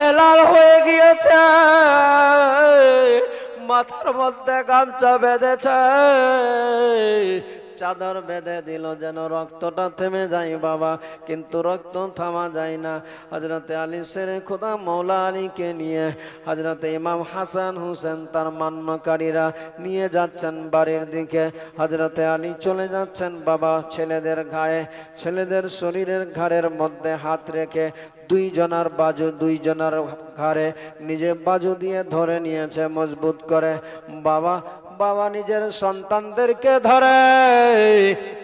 লাল হয়ে গিয়েছে। মাথার মধ্যে গামছা বেঁধেছে। চাদর বেঁধে দিল যেন রক্তটা থেমে যায় বাবা, কিন্তু রক্ত থামা যায় না। হজরতে আলী সেরে খোদা মৌলা আলীকে নিয়ে হজরতে ইমাম হাসান হুসেন তার মান্যকারীরা নিয়ে যাচ্ছেন বাড়ির দিকে। হজরতে আলী চলে যাচ্ছেন বাবা ছেলেদের গায়ে ছেলেদের শরীরের ঘাড়ের মধ্যে হাত রেখে দুইজনার বাজু দুইজনার ঘাড়ে নিজে বাজু দিয়ে ধরে নিয়েছে, মজবুত করে। বাবা বাবা নিজের সন্তানদেরকে ধরে।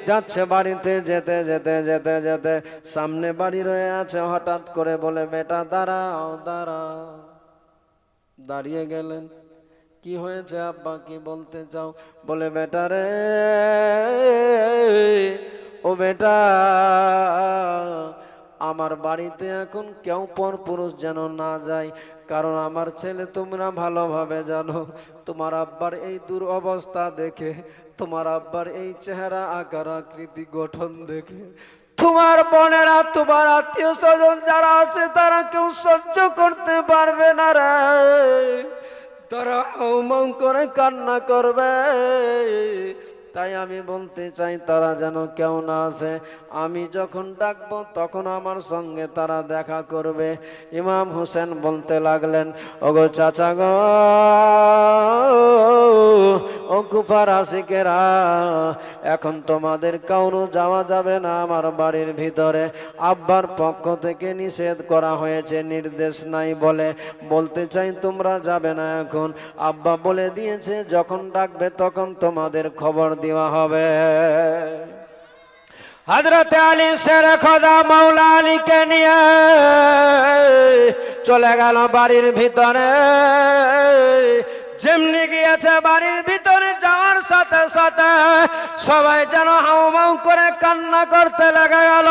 যাচ্ছে বাড়িতে যেতে যেতে যেতে যেতে। সামনে বাড়ি রয়ে আছে, হঠাৎ করে বলে, বেটা, দাঁড়াও দাঁড়াও। দাঁড়িয়ে গেলেন। কি হয়েছে আব্বা? কি বলতে চাও? বলে, বেটা রে, ও বেটা আমার বাড়িতে এখন কেউ পর পুরুষ যেন না যায়। কারণ আমার ছেলে তোমরা ভালোভাবে জানো, তোমার আব্বার এই দুরবস্থা দেখে, তোমার আব্বার এই চেহারা, আকার, আকৃতি, গঠন দেখে, তোমার বোনেরা, তোমার আত্মীয় স্বজন যারা আছে, তারা কেউ সহ্য করতে পারবে না রে। তারা হাউমাউ করে কান্না করবে। তাই আমি বলতে চাই, তারা যেন কেউ না আসে। আমি যখন ডাকব, তখন আমার সঙ্গে তারা দেখা করবে। ইমাম হোসেন বলতে লাগলেন, ওগো চাচা গো ও কুফার আশিকেরা, এখন তোমাদের কাউরও যাওয়া যাবে না আমার বাড়ির ভিতরে। আব্বার পক্ষ থেকে নিষেধ করা হয়েছে, নির্দেশ নাই বলে। বলতে চাই তোমরা যাবে না এখন। আব্বা বলে দিয়েছে, যখন ডাকবে তখন তোমাদের খবর দেওয়া হবে। হজরতে আলী শের খোদা মৌলা আলীকে নিয়ে চলে গেল বাড়ির ভিতরে। যেমনি গিয়েছে বাড়ির ভিতরে, যাওয়ার সাথে সাথে সবাই যেন হাউমাউ করে কান্না করতে লেগে গেল।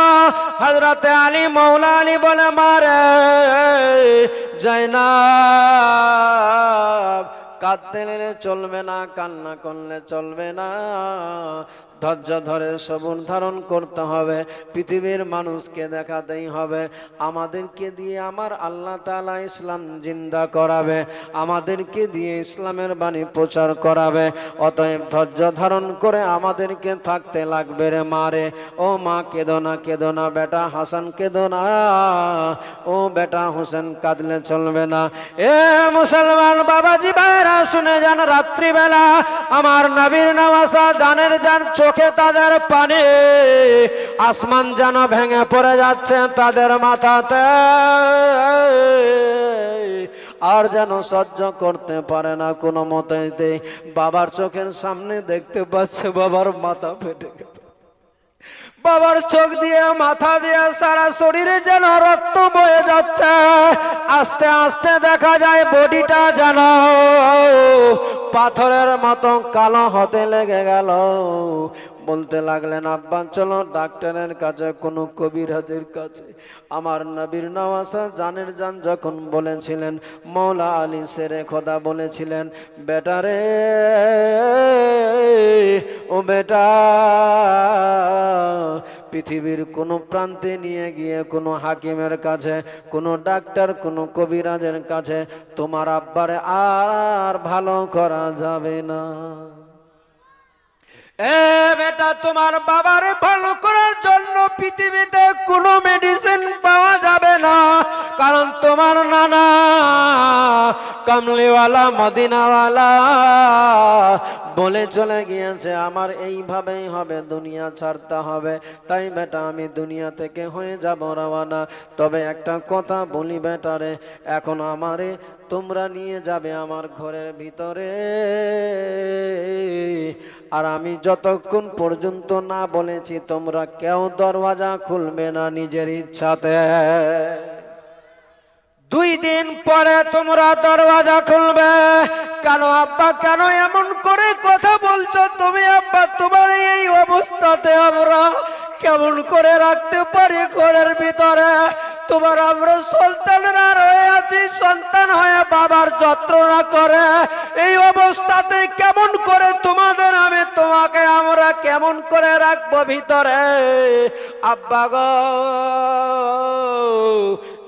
হজরতে আলী মৌলা আলী বলে মারে যাই না কাঁদতে চলবে না, কান্না করলে চলবে না। ধৈর্য ধরে সবুর ধারণ করতে হবে। পৃথিবীর মানুষকে দেখাতেই হবে। আমাদেরকে দিয়ে আমার আল্লাহ তালা ইসলাম জিন্দা করাবে। আমাদেরকে দিয়ে ইসলামের বাণী প্রচার করাবে। অতএব ধৈর্য ধারণ করে আমাদেরকে থাকতে লাগবে রে মারে ও মা কেদো না না, বেটা হাসান কেদো না। ও বেটা হোসেন কাঁদলে চলবে না। এ মুসলমান বাবাজি ভাইরা শুনে যান রাত্রিবেলা। আমার নবীর নামাজা জানের যান চোখে তাদের পানি। আসমান যেন ভেঙে পড়ে যাচ্ছে তাদের মাথাতে। আর যেন সহ্য করতে পারে না কোনো মতেতে বাবার চোখের সামনে দেখতে পাচ্ছে বাবার মাথা ফেটে গেল বাবার চোখ দিয়ে, মাথা দিয়ে সারা শরীরে যেন রক্ত বয়ে যাচ্ছে। আস্তে আস্তে দেখা যায় বডিটা যেন পাথরের মতো কালো হতে লেগে গেল। বলতে লাগলেন, আব্বা, চলো ডাক্তারের কাছে, কোনো কবিরাজের কাছে। আমার নবীর নওয়াসা জানের যান যখন বলেছিলেন, মৌলা আলী সেরে খোদা বলেছিলেন বেটারে ও বেটা, পৃথিবীর কোনো প্রান্তে নিয়ে গিয়ে কোনো হাকিমের কাছে, কোনো ডাক্তার, কোনো কবিরাজের কাছে, তোমার আব্বারে আর ভালো করা যাবে না। এ বেটা, তোমার বাবারে ভালো করার জন্য পৃথিবীতে কোনো মেডিসিন পাওয়া যাবে না। কারণ তোমার নানা কামলিওয়ালা, মদিনাওয়ালা বলে চলে গিয়েছে, আমার এইভাবেই হবে, দুনিয়া ছাড়তে হবে। তাই বেটা, আমি দুনিয়া থেকে হয়ে যাব রওয়ানা তবে একটা কথা বলি বেটারে এখন আমারে তোমরা নিয়ে যাবে আমার ঘরের ভিতরে। আর আমি যতক্ষণ পর্যন্ত না বলেছি, তোমরা কেউ দরওয়াজা খুলবে না নিজের ইচ্ছাতে। দুই দিন পরে তোমরা দরওয়াজা খুলবে। কেন আব্বা, কেন এমন করে কথা বলছো তুমি আব্বা? তোমার এই অবস্থাতে আমরা কেমন করে রাখতে পারি ঘরের ভিতরে? তোমার আমরা সন্তানরা রয়ে আছি, সন্তান হয়ে বাবার যন্ত্রণা করে। এই অবস্থাতে কেমন করে তোমাদের আমি তোমাকে আমরা কেমন করে রাখব ভিতরে? আব্বা গো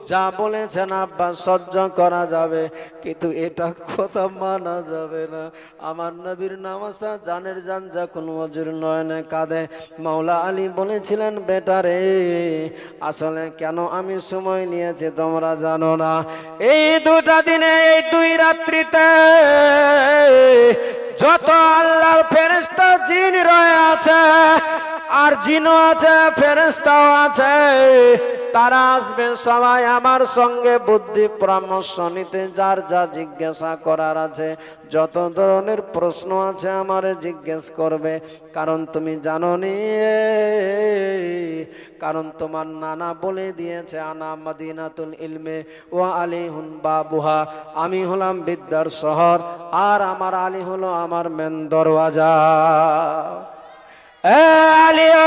যা বলেছেন আব্বা, সহ্য করা যাবে। কিন্তু এটা কথা মানা যাবে না। আমার নবীর নামাজা জানের জান যখন মজুর নয়নে কাঁদে। মাওলা আলী বলেছিলেন বেটারে আসলে কেন আমি সময় নিয়েছি তোমরা জানো না। এই দুটা দিনে, এই দুই রাত্রিতে যত আল্লাহর ফেরেস্তা জিন রয়ে আছে, আর জিনও আছে ফেরেস্তাও আছে তারা আসবে সবাই আমার সঙ্গে বুদ্ধি পরামর্শ নিতে, যার যা জিজ্ঞাসা করার আছে, যত ধরনের প্রশ্ন আছে আমারে জিজ্ঞেস করবে। কারণ তুমি জানো নি কারণ তোমার নানা বলে দিয়েছে, আনা মদিনাতুল ইলমে ও আলিহুন বাবুহা। আমি হলাম বিদ্যার শহর, আর আমার আলী হলো আমার মেন দরওয়াজা। এ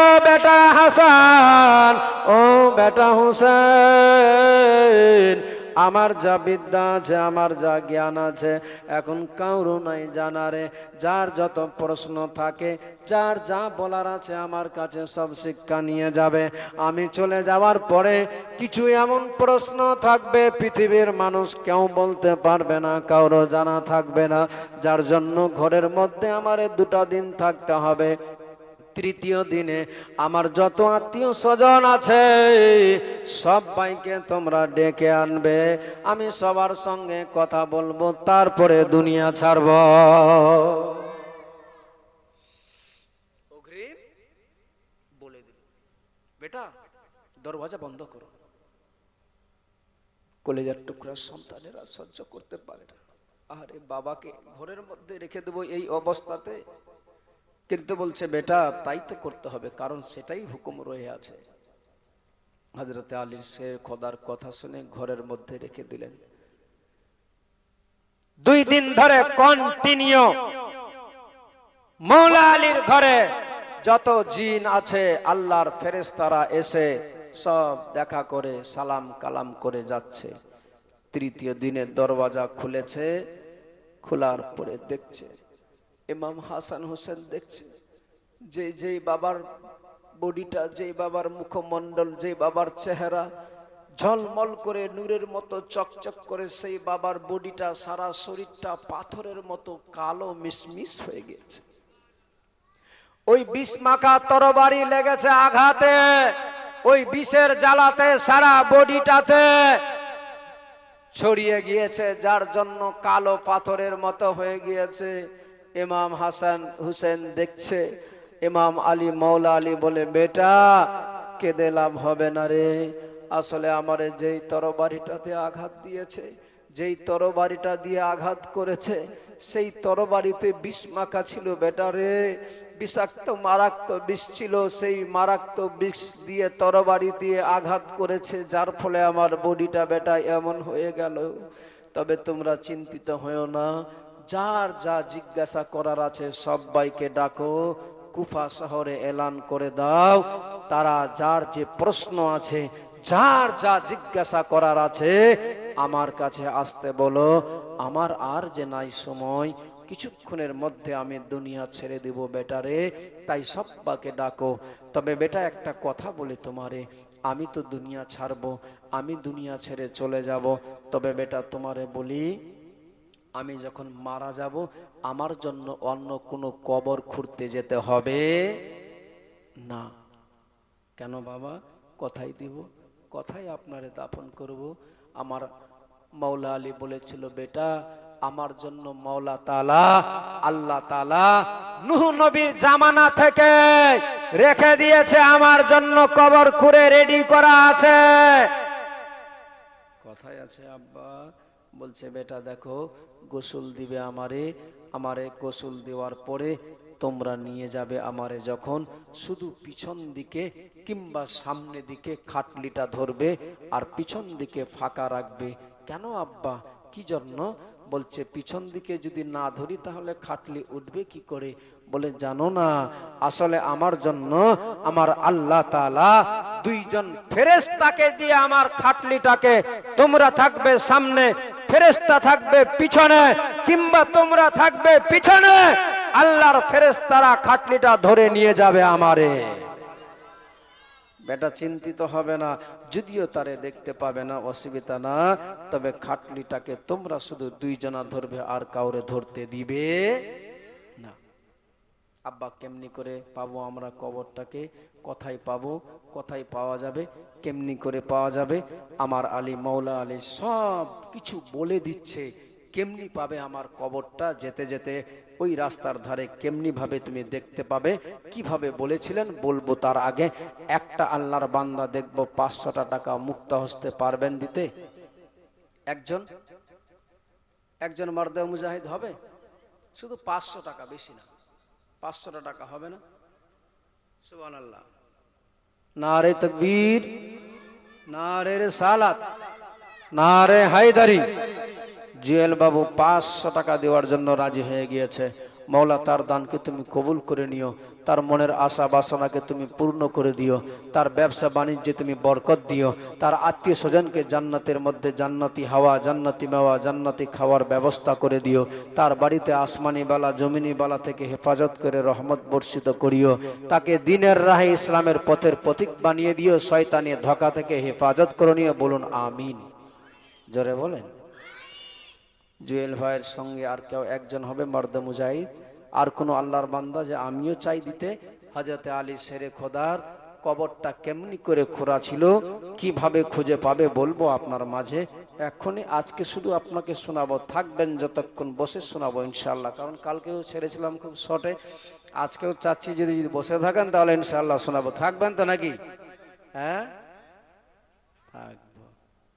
ও বেটা হাসান, ও বেটা হুসেন, আমার যা বিদ্যা আছে, আমার যা জ্ঞান আছে, এখন কারও নাই জানারে, যার যত প্রশ্ন থাকে, যার যা বলার আছে আমার কাছে সব শিক্ষা নিয়ে যাবে। আমি চলে যাওয়ার পরে কিছু এমন প্রশ্ন থাকবে, পৃথিবীর মানুষ কেউ বলতে পারবে না, কারও জানা থাকবে না, যার জন্য ঘরের মধ্যে আমার দুটা দিন থাকতে হবে। তৃতীয় দিনে আমার যত আত্মীয় স্বজন আছে, সবাইকে তোমরা ডেকে আনবে। আমি সবার সঙ্গে কথা বলব, তারপরে দুনিয়া ছাড়ব। বলে দিল, বেটা, দরওয়াজা বন্ধ করো। কলেজার টুকরা সন্তানেরা সহ্য করতে পারে না। আরে বাবাকে ঘরের মধ্যে রেখে দেবো এই অবস্থাতে। কিন্তু বলছে, বেটা, তাই তো করতে হবে, কারণ সেটাই হুকুম রয়ে আছে। হজরতে আলীর সে খোদার কথা শুনে ঘরের মধ্যে রেখে দিলেন। দুই দিন ধরে কন্টিনিউ মৌলা আলীর ঘরে যত জিন আছে, আল্লাহর ফেরেস্তারা এসে সব দেখা করে, সালাম কালাম করে যাচ্ছে। তৃতীয় দিনে দরওয়াজা খুলেছে, খোলার পরে দেখছে। ইমাম হাসান হোসেন দেখছে। যে যেই বাবার বডিটা, যেই বাবার মুখমণ্ডল, যেই বাবার চেহারা ঝলমল করে নূরের মতো চকচক করে, সেই বাবার বডিটা সারা শরীরটা পাথরের মতো কালো মিসমিস হয়ে গেছে। ওই বিষ মাখা তরবারি লেগেছে আঘাতে, ওই বিষের জ্বালাতে সারা বডিটাতে ছড়িয়ে গিয়েছে, যার জন্য কালো পাথরের মতো হয়ে গিয়েছে। ইমাম হাসান হুসেন দেখছে, ইমাম আলী মৌলা আলী বলে, বেটা, কেঁদে লাভ হবে না রে। আসলে আমারে যেই তরবারিটাতে আঘাত দিয়েছে, যেই তরবারিটা দিয়ে আঘাত করেছে, সেই তরবারিতে বিষ মাখা ছিল, বেটা রে। বিষাক্ত, মারাক্ত বিষ ছিল, সেই মারাক্ত বিষ দিয়ে তরবারি দিয়ে আঘাত করেছে, যার ফলে আমার বডিটা বেটা এমন হয়ে গেল। তবে তোমরা চিন্তিত হয়েও না যার যা জিজ্ঞাসা করার আছে সবাইকে ডাকো, কুফা শহরে এলান করে দাও। তারা যার যে প্রশ্ন আছে, যার যা জিজ্ঞাসা করার আছে, আমার কাছে আসতে বলো, আমার আর যে নাই সময়, কিছুক্ষণের মধ্যে আমি দুনিয়া ছেড়ে দেব বেটারে, তাই সব্বাকে ডাকো। তবে বেটা একটা কথা বলি তোমারে, আমি তো দুনিয়া ছাড়বো, আমি দুনিয়া ছেড়ে চলে যাব। তবে বেটা তোমারে বলি আমি যখন মারা যাব, আমার জন্য অন্য কোনো কবর খুঁড়তে যেতে হবে? না। কেন বাবা? কথাই দিব, কথাই আপনারে দাফন করব। আমার মৌলা আলী বলেছিল, বেটা, আমার জন্য মৌলা তালা আল্লাহ তালা নুহ নবীর জামানা থেকে রেখে দিয়েছে, আমার জন্য কবর খুঁড়ে রেডি করা আছে। কথায় আছে, আব্বা। বলছে, বেটা, দেখো, গোসল দিবে আমারে আমারে গোসল দেওয়ার পরে তোমরা নিয়ে যাবে আমারে যখন শুধু পিছন দিকে কিংবা সামনে দিকে খাটলিটা ধরবে আর পিছন দিকে ফাঁকা রাখবে। কেন আব্বা? কি জন্য? বলছে, পিছন দিকে যদি না ধরি তাহলে খাটলি উঠবে কি করে? বলে, জানো না, আসলে আমার জন্য আমার আল্লাহ দুইজন ফেরেস্তাকে দিয়ে আমার খাটলিটাকে তোমরা থাকবে সামনে ফেরেস্তা থাকবে পিছনে, কিংবা তোমরা থাকবে পিছনে, আল্লাহর ফেরেস্তারা খাটলিটা ধরে নিয়ে যাবে আমারে। বেটা চিন্তিত হবে না, যদিও তারে দেখতে পাবে না, অসুবিধা না, তবে খাটলিটাকে তোমরা শুধু দুইজনা ধরবে, আর কাউরে ধরতে দিবে আব্বা কেমনি করে পাবো আমরা কবরটাকে? কোথায় পাবো? কোথায় পাওয়া যাবে? কেমনি করে পাওয়া যাবে? আমার আলী মৌলা আলী সব কিছু বলে দিচ্ছে, কেমনি পাবে আমার কবরটা? যেতে যেতে ওই রাস্তার ধারে কেমনি ভাবে তুমি দেখতে পাবে? কীভাবে বলেছিলেন? বলব তার আগে। একটা আল্লাহর বান্দা দেখব পাঁচশোটা টাকা মুক্ত হস্তে পারবেন দিতে। একজন? একজন মারদে মুজাহিদ হবে? শুধু পাঁচশো টাকা বেশি না। পাঁচশোটা টাকা হবে না? সুবান আল্লাহ নারে তকবীর, নারে সালাত নারে হায়দারি। জুয়েল বাবু পাঁচশো টাকা দেওয়ার জন্য রাজি হয়ে গিয়েছে। মৌলা, তার দানকে তুমি কবুল করে নিও। তার মনের আশা বাসনাকে তুমি পূর্ণ করে দিও। তার ব্যবসা বাণিজ্যে তুমি বরকত দিও। তার আত্মীয় স্বজনকে জান্নাতের মধ্যে জান্নাতি হাওয়া, জান্নাতি মেওয়া, জান্নাতি খাওয়ার ব্যবস্থা করে দিও। তার বাড়িতে আসমানি বালা, জমিনি বালা থেকে হেফাজত করে রহমত বর্ষিত করিও। তাকে দিনের রাহে ইসলামের পথের প্রতীক বানিয়ে দিও। শয়তানি ধোকা থেকে হেফাজত করে নিও। বলুন, আমিন। জোরে বলেন। জুয়েল ভাইয়ের সঙ্গে আর কেউ একজন হবে মর্দ মুজাহিদ। আর কোনো আল্লাহর বান্দা যে আমিও চাই দিতে হজরতে আলী শেরে খোদার কবরটা কেমনি করে খোরা ছিল, কীভাবে খুঁজে পাবে বলব আপনার মাঝে। এখনই আজকে শুধু আপনাকে শোনাবো, থাকবেন যতক্ষণ বসে শোনাবো ইনশাল্লাহ কারণ কালকেও ছেড়েছিলাম খুব শর্টে। আজকেও চাচ্ছি যদি যদি বসে থাকেন তাহলে ইনশাল্লাহ শোনাবো। থাকবেন তো নাকি? হ্যাঁ? থাকব।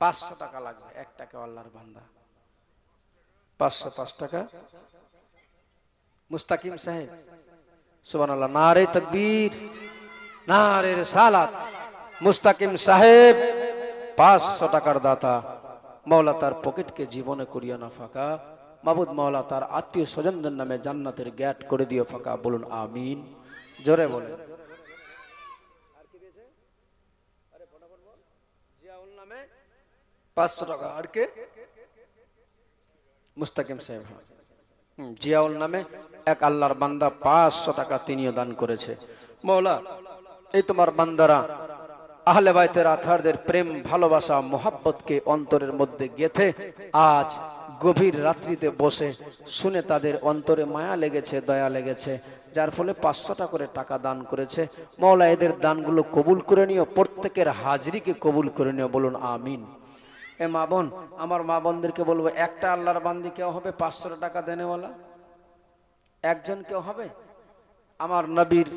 পাঁচশো টাকা লাগবে এক টাকা আল্লাহর বান্দা। পাঁচশো পাঁচ টাকা। মুস্তাকিম সাহেব সুবান আল্লাহ নারে তকবীর নারে সালাত মুস্তাকিম সাহেব পাঁচশো টাকার দাতা। তার পকেটকে জীবনে করিয়া না ফাঁকা। মাবুদ মৌলা তার আত্মীয় স্বজনদের নামে জান্নাতের গ্যাট করে দিও ফাঁকা। বলুন আমিন। জোরে বলেন। পাঁচশো টাকা আর কে? মুস্তাকিম সাহেব। জিয়াউল নামে এক আল্লাহর বান্দা পাঁচশো টাকা তিনিও দান করেছে। মৌলা, এই তোমার বান্দারা, আহলে বাইতের আথারদের প্রেম, ভালোবাসা, মোহাব্বতকে অন্তরের মধ্যে গেথে আজ গভীর রাত্রিতে বসে শুনে তাদের অন্তরে মায়া লেগেছে, দয়া লেগেছে, যার ফলে পাঁচশোটা করে টাকা দান করেছে। মৌলা, এদের দানগুলো কবুল করে নিও, প্রত্যেকের হাজরিকে কবুল করে নিও, বলুন আমিন। এ মা বোন, আমার মা বোনদেরকে বলব, একটা আল্লাহর বান্দি কেউ হবে, পাঁচশো টাকা দেনেওয়ালা। একজন কেউ হবে? আমার নবীর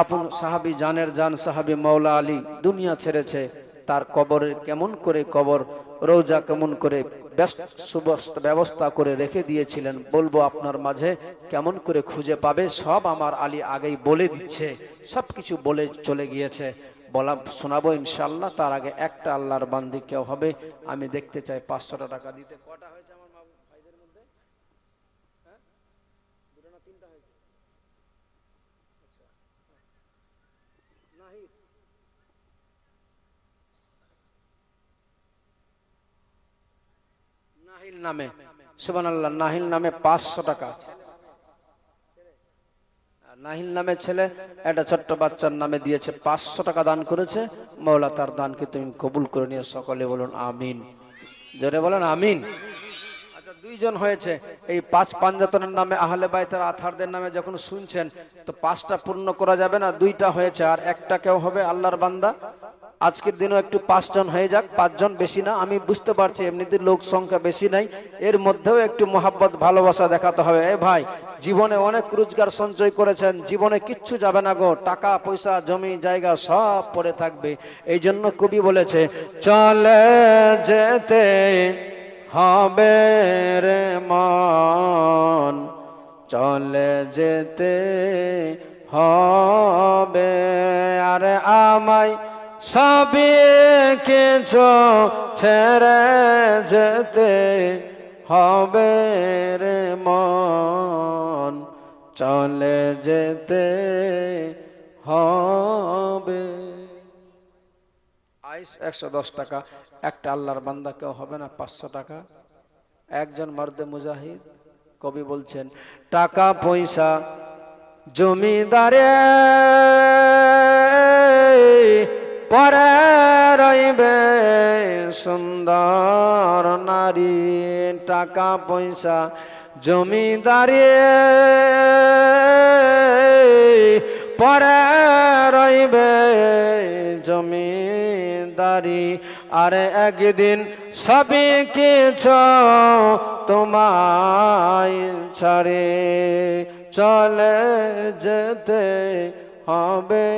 আপন সাহাবি, জানের জান সাহাবি মৌলা আলী দুনিয়া ছেড়েছে। তার কবরের কেমন করে কবর, রোজা কেমন করে সুবস্ত ব্যবস্থা করে রেখে দিয়েছিলেন, বলব আপনার মাঝে কেমন করে খুঁজে পাবে? সব আমার আলী আগেই বলে দিচ্ছে সব কিছু বলে চলে গিয়েছে। বলা, শোনাবো ইনশাল্লাহ তার আগে একটা আল্লাহর বান্দি কেউ হবে, আমি দেখতে চাই পাঁচশোটা টাকা দিতে। কটা হয়েছে আমার ভাইদের মধ্যে? হ্যাঁ? আচ্ছা। নামে। সুবান আল্লাহ নাহিল নামে পাঁচশো টাকা। নাহিল নামে ছেলে, একটা ছোট্ট বাচ্চার নামে দিয়েছে, পাঁচশো টাকা দান করেছে। মৌলা তার দানকে তুমি কবুল করে নিয়ে সকলে বলুন আমিন। জোরে বলেন আমিন। আচ্ছা দুইজন হয়েছে, এই পাঁচ পাঞ্জাতনের নামে আহলে বাইতের আথারদের নামে যখন শুনছেন, তো পাঁচটা পূর্ণ করা যাবে না, দুইটা হয়েছে, আর একটা কেউ হবে আল্লাহর বান্দা? আজকের দিনও একটু পাঁচজন হয়ে যাক, পাঁচজন বেশি না, আমি বুঝতে পারছি, এমনিতে লোক সংখ্যা বেশি নাই। এর মধ্যেও একটু মোহাব্বত, ভালোবাসা দেখাতে হবে। এ ভাই, জীবনে অনেক রোজগার সঞ্চয় করেছেন, জীবনে কিচ্ছু যাবে না গো, টাকা, পয়সা, জমি, জায়গা সব পড়ে থাকবে। এই জন্য কবি বলেছে, চলে যেতে হবে রে মন, চলে যেতে হবে। আর আমায় সবিকে ছেড়ে যেতে হবে রে মন। চলে যেতে হবে। আইস একশো দশ টাকা। একটা আল্লাহর বান্দা কেউ হবে না পাঁচশো টাকা। একজন মর্দে মুজাহিদ কবি বলছেন, টাকা, পয়সা, জমিদারে পরে রইবে সুন্দর নারী, টাকা পয়সা, জমিদারি। পরে রইবে জমিদারি। আরে একদিন সবই কিছু তোমায় ছাড়ে, চলে যেতে হবে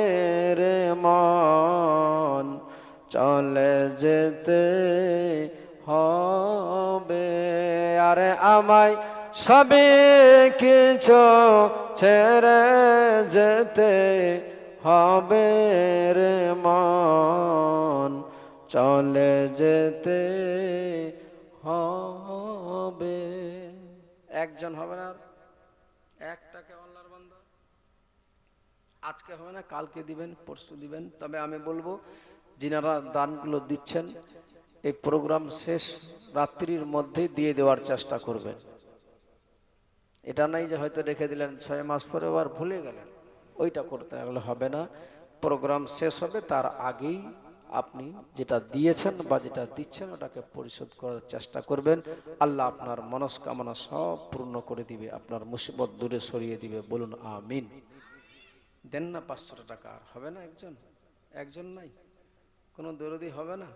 রে মন, চলে যেতে হবে আরে আমায় সবই কিছু ছেড়ে যেতে হবে রে মন, চলে যেতে হবে একজন হবে না? একটাকে আজকে হবে না, কালকে দিবেন, পরশু দিবেন। তবে আমি বলব, যিনারা দানগুলো দিচ্ছেন, এই প্রোগ্রাম শেষ রাত্রির মধ্যে দিয়ে দেওয়ার চেষ্টা করবেন। এটা নাই যে হয়তো রেখে দিলেন, ছয় মাস পরে আবার ভুলে গেলেন। ওইটা করতে গেলে হবে না। প্রোগ্রাম শেষ হবে, তার আগেই আপনি যেটা দিয়েছেন বা যেটা দিচ্ছেন, ওটাকে পরিশোধ করার চেষ্টা করবেন। আল্লাহ আপনার মনস্কামনা সব পূর্ণ করে দিবে, আপনার মুসিবত দূরে সরিয়ে দিবে। বলুন, আমিন। দেন না পাঁচশো টাকা আর হবে না একজন। একজন নাই। কোনো দরদি হবে না।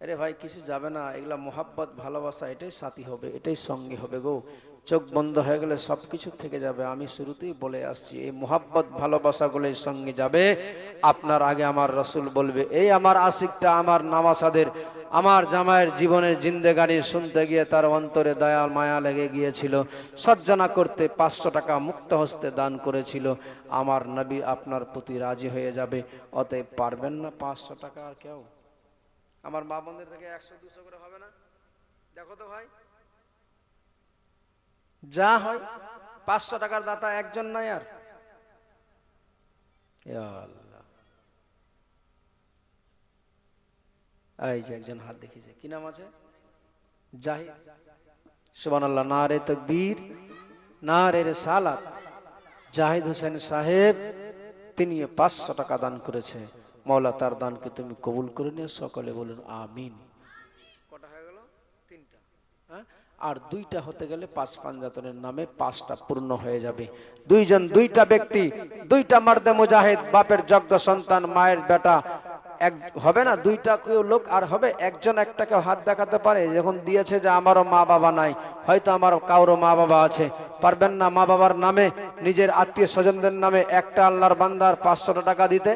আরে ভাই, কিছু যাবে না। এগুলা মোহাব্বত, ভালোবাসা, এটাই সাথী হবে, এটাই সঙ্গী হবে গো। চোখ বন্ধ হয়ে গেলে সব কিছু থেকে যাবে। আমি শুরুতেই বলে আসছি, এই মোহাব্বত ভালোবাসাগুলোর সঙ্গে যাবে। আপনার আগে আমার রসুল বলবে, এই আমার আশিকটা, আমার নামাসাদের আমার জামাইয়ের জীবনের জিন্দেগানি শুনতে গিয়ে তার অন্তরে দয়া মায়া লেগে গিয়েছিল। সজ্জনা করতে পাঁচশো টাকা মুক্ত হস্তে দান করেছিল। আমার নবী আপনার প্রতি রাজি হয়ে যাবে। অতএব পারবেন না পাঁচশো টাকা আর কেউ? আমার মা বোনদের থেকে একশো, দুশো করে হবে না? দেখো তো ভাই। যা হয়, পাঁচশো টাকার দাতা একজন নাই আর। এই যে একজন হাত দেখিছে কি নাম আছে? জাহিদ। না রে তকবীর না রে সালাত জাহিদ হোসেন সাহেব তিনি পাঁচশো টাকা দান করেছে। মৌলা তার দানকে তুমি কবুল করে নিয়ে সকলে বলুন আমিন। কটা হয়ে গেল? তিনটা। হ্যাঁ? আর দুইটা হতে গেলে পাঁচ পাঞ্জাতনের নামে পাঁচটা পূর্ণ হয়ে যাবে। দুইজন দুইটা ব্যক্তি দুইটা মার্দে মুজাহিদ বাপের যজ্ঞ সন্তান মায়ের বেটা এক হবে না, দুইটা কেউ লোক, আর হবে একজন একটাকে হাত দেখাতে পারে, যখন দিয়েছে যে আমারও মা বাবা নাই, হয়তো আমার কারও মা বাবা আছে। পারবেন না মা বাবার নামে, নিজের আত্মীয় স্বজনদের নামে একটা আল্লাহর বান্দার পাঁচশো টাকা দিতে?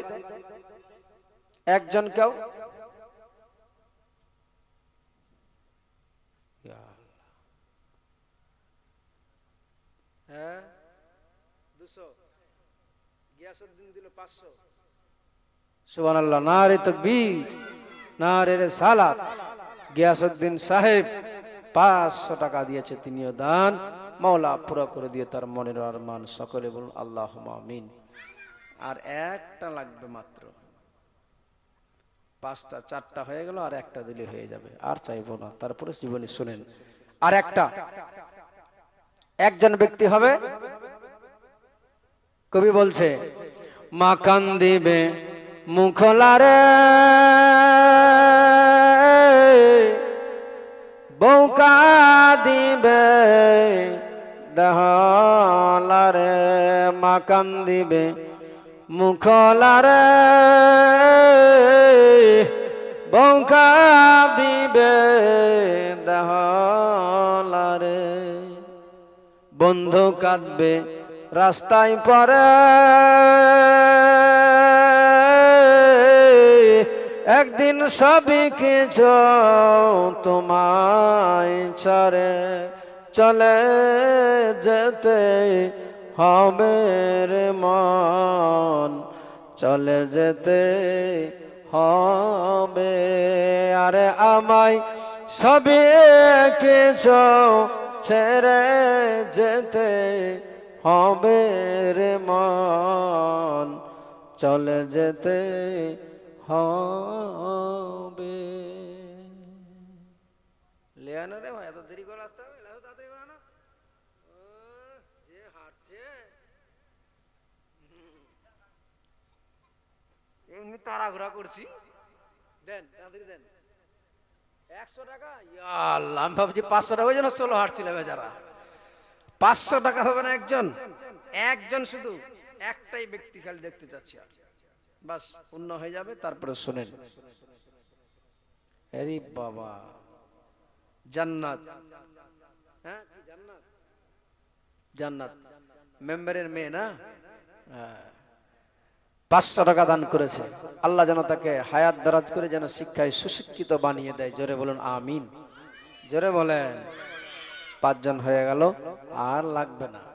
একজন কেউ হ্যাঁ? দুশো। গিয়াসুদ্দিন দিল পাঁচশো। সুবান আল্লাহ না রে তকবীর না রে রে সালাত গিয়াসুদ্দিন সাহেব পাঁচশো টাকা দিয়েছে, তিনিও দান। মাওলা পুরো করে দিয়ে তার মনের আরমান সকলে বলুন আল্লাহ আমিন। আর একটা লাগবে মাত্র। পাঁচটা, চারটা হয়ে গেল, আর একটা দিলে হয়ে যাবে। আর চাইব না, তারপরে জীবনী শুনেন। আর একটা, একজন ব্যক্তি হবে, কবি বলছে, মা কান দিবে মুখলারে বৌকা দিবে দহলারে মাকান দিবে। মুখলারে বৌকা দিবে দহলারে বন্ধু কাঁদবে রাস্তায় পরে একদিন সবই কিছু তোমায় ছাড়ে, চলে যেতে হবে রে মন, চলে যেতে হবে। আরে আমায় সবই কিছু ছেড়ে যেতে হবে রে মন, চলে যেতে হবে। লেয়ানো রে ভাই এত দেরি করে আসতে হবে? তাড়াতাড়ি হাঁটছে। এমনি তাড়াঘোড়া করছি। দেন তাড়াতাড়ি দেন। একশো টাকা? আল্লাহ, আমি ভাবছি পাঁচশো টাকা। ওই জন্য ষোলো হাঁটছিল বেচারা পাঁচশো টাকা হবে না একজন? একজন শুধু একটাই ব্যক্তি খালি দেখতে চাচ্ছি আর। বাস, পূর্ণ হয়ে যাবে, তারপরে শোনেন। বাবা, জান্নাত। হ্যাঁ জান্নাত। মেম্বারের মেয়ে না? হ্যাঁ। পাঁচশো টাকা দান করেছে। আল্লাহ যেন তাকে হায়াত দারাজ করে যেন শিক্ষায় সুশিক্ষিত বানিয়ে দেয়। জোরে বলুন, আমিন। জোরে বলেন। পাঁচজন হয়ে গেল, আর লাগবে না।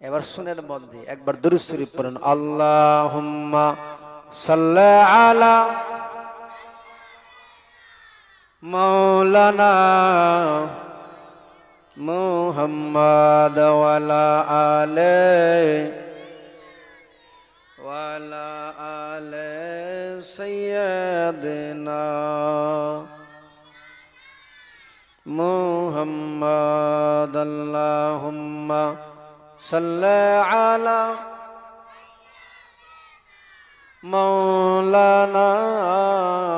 এবার শুনেন মন দিয়ে একবার দুরুদ শরীফ পড়ুন আল্লাহ আলা মৌলানা মুহাম্মদ ওয়ালা আলে ওয়ালা আলে সৈয়দনা মুহাম্মদ আল্লাহুম্মা صلى على مولانا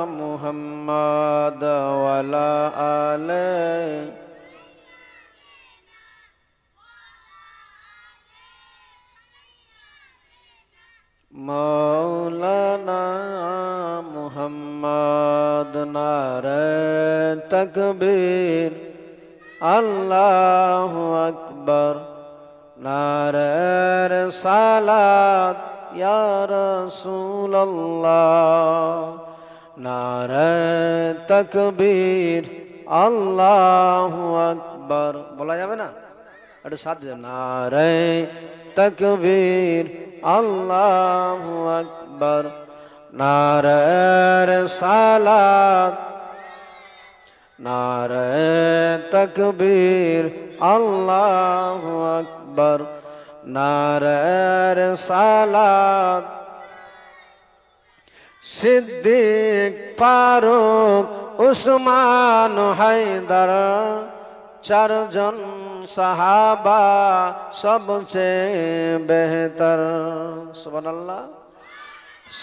محمد وعلى آله مولانا محمد نار تكبير الله أكبر নার সালাত, ইয়া রাসূলুল্লাহ। নারে তাকবীর, আল্লাহু আকবার। বলা যাবে না? একটু সাথ নারে তকবীর, আল্লাহ আকবর। নার সালাত নারে তকবীর আল্লাহ আকবার নারে সালাত। সিদ্দিক, ফারুক, উসমান, হায়দার, চারজন সাহাবা, সবচেয়ে বেহতর। সুবহানাল্লাহ।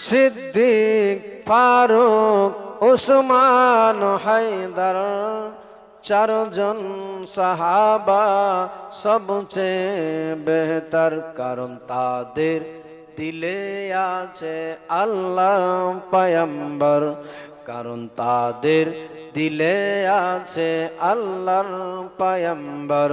সিদ্দিক, ফারুক, উসমান, হায়দার চারজন সাহাবা সবচেয়ে বেহতর, কারণ তাদের দিলে আছে আল্লাহ পায়ম্বর। কারণ তাদের দিলে আছে আল্লাহর পায়ম্বর।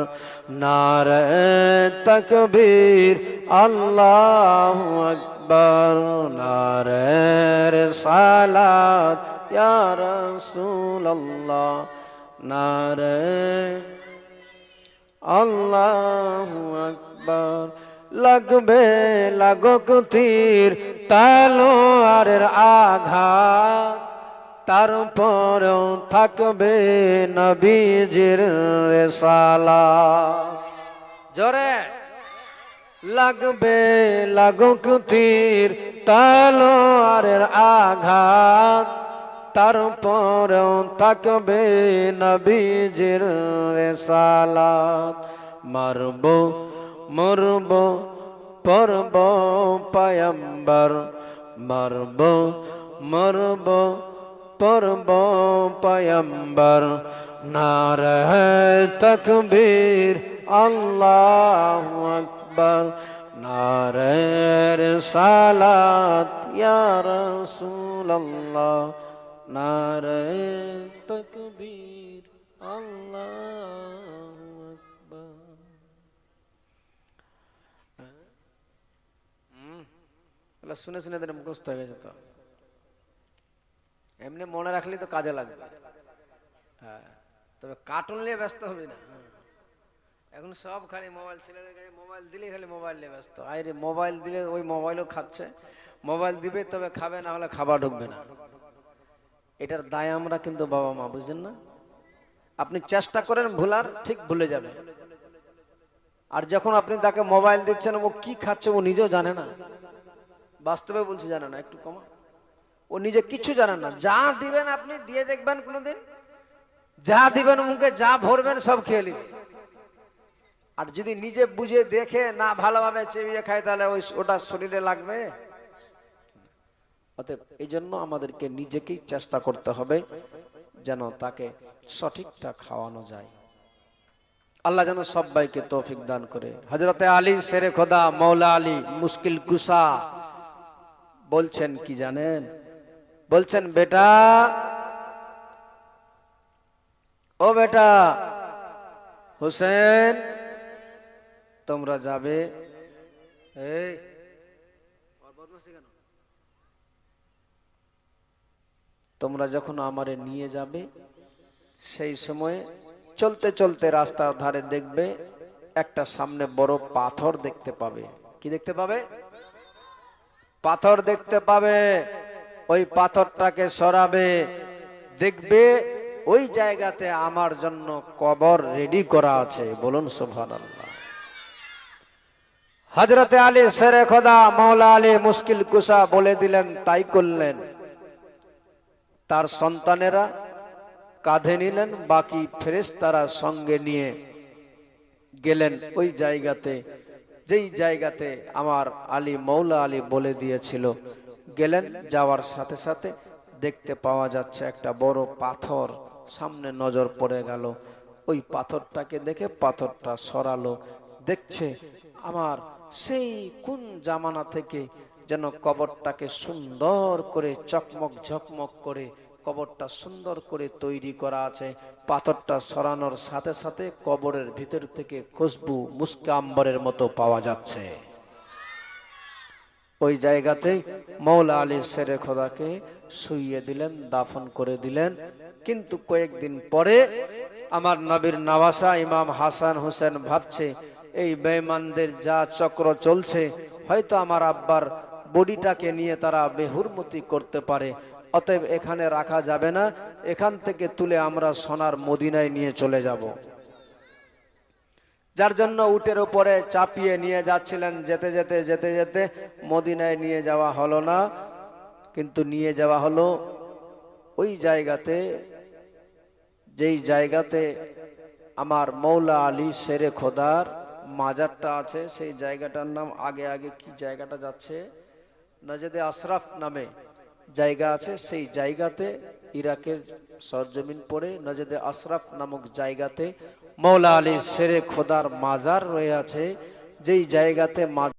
নারে তকবীর, আল্লাহ আকবর। নারে সালাত, ইয়া রাসূলুল্লাহ। নারে আল্লাহু আকবার। লাগবে লাগক তীর, তালোয়ারের আঘাত। তারপরেও থাকবে নবীজির রেসালা জোরে। লাগবে লাগুক তীর, তালোয়ারের আঘাত। তারপরেও থাকবে নবীজির রেসালাত। মারব, মরব, পরব, পায়ম্বর। মারব, মরব, পরব, পায়ম্বর। নার তকবীর, আল্লাহ আকবর। নারের সালাত ইয়া রাসূলুল্লাহ। নারে তকবীর, আল্লাহু শুনে শুনে তাদের মুখস্থ হয়ে গেছে তো। এমনি মনে রাখলে তো কাজে লাগবে। হ্যাঁ তবে কার্টুন নিয়ে ব্যস্ত হবে না। এখন সব খালি মোবাইল ছেলেদের কাছে মোবাইল দিলে খালি মোবাইল নিয়ে ব্যস্ত। আরে মোবাইল দিলে ওই মোবাইলও খাচ্ছে। মোবাইল দিবে তবে খাবে, না হলে খাবার ঢুকবে না। এটার দায় আমরা কিন্তু বাবা মা, বুঝলেন না? আপনি চেষ্টা করেন, ভুলার, ঠিক ভুলে যাবে। আর যখন আপনি তাকে মোবাইল দিচ্ছেন, ও কি খাচ্ছে ও নিজেও জানে না। বাস্তবে বলছি জানে না, একটু কমা। ও নিজে কিছু জানে না। যা দিবেন আপনি, দিয়ে দেখবেন কোনোদিন। যা দিবেন মুখে, যা ভরবেন, সব খেয়ে নিবে। আর যদি নিজে বুঝে দেখে না ভালোভাবে চেবিয়ে খায়, তাহলে ওই ওটা শরীরে লাগবে? অতএব এই জন্য আমাদেরকে নিজেকেই চেষ্টা করতে হবে যেন তাকে সঠিকটা খাওয়ানো যায়। আল্লাহ যেন সবাইকে তৌফিক দান করে। হজরতে আলী সেরে খোদা মৌলা আলী, মুশকিল কুসা বলছেন কি জানেন? বলছেন, বেটা, ও বেটা, হোসেন, তোমরা যাবে? এই তোমরা যখন আমারে নিয়ে যাবে, সেই সময় চলতে চলতে রাস্তার ধারে দেখবে একটা সামনে বড় পাথর দেখতে পাবে। কি দেখতে পাবে? পাথর দেখতে পাবে। ওই পাথরটাকে সরাবে। দেখবে ওই জায়গাতে আমার জন্য কবর রেডি করা আছে। বলুন সোভান আল্লাহ হজরতে আলী সেরে খোদা মৌলা আলী মুশকিল কুসা বলে দিলেন, তাই করলেন। তার সন্তানেরা কাঁধে নিলেন, বাকি ফেরেশতারা সঙ্গে নিয়ে গেলেন ওই জায়গাতে, যেই জায়গাতে আমার আলী মৌলা আলী বলে দিয়েছিল। গেলেন, যাওয়ার সাথে সাথে দেখতে পাওয়া যাচ্ছে একটা বড় পাথর সামনে নজর পড়ে গেল। ওই পাথরটাকে দেখে পাথরটা সরালো, দেখছে আমার সেই কোন জামানা থেকে যেন কবরটাকে সুন্দর করে চকমক ঝকমক করে কবরটা সুন্দর করে তৈরি করা আছে। পাথরটা সরানোর সাথে সাথে কবরের ভিতর থেকে খুশবু মুস্কা আম্বরের মতো পাওয়া যাচ্ছে। ওই জায়গাতেই মৌলা আলী শেরে খোদাকে শুইয়ে দিলেন, দাফন করে দিলেন। কিন্তু কয়েকদিন পরে আমার নবীর নওয়াসা ইমাম হাসান হোসেন ভাবছে, এই বেমানদের যা চক্র চলছে, হয়তো আমার আব্বার বডিটাকে নিয়ে তারা বেহুরমতি করতে পারে। অতএব এখানে রাখা যাবে না। এখান থেকে তুলে আমরা সোনার মদিনায় নিয়ে চলে যাব। যার জন্য উটের উপরে চাপিয়ে নিয়ে যাচ্ছিলেন। যেতে যেতে যেতে যেতে মদিনায় নিয়ে যাওয়া হলো না। কিন্তু নিয়ে যাওয়া হলো ওই জায়গাতে, যেই জায়গাতে আমার মৌলা আলী শেরে খোদার মাজারটা আছে। সেই জায়গাটার নাম আগে আগে কি জায়গাটা যাচ্ছে? নজদে আশরাফ নামে জায়গা আছে, সেই জায়গাতে ইরাকের সরজমিন পরে নাজেদে আশরাফ নামক জায়গাতে মৌলা আলী শেরে খোদার মাজার রয়ে আছে, যেই জায়গাতে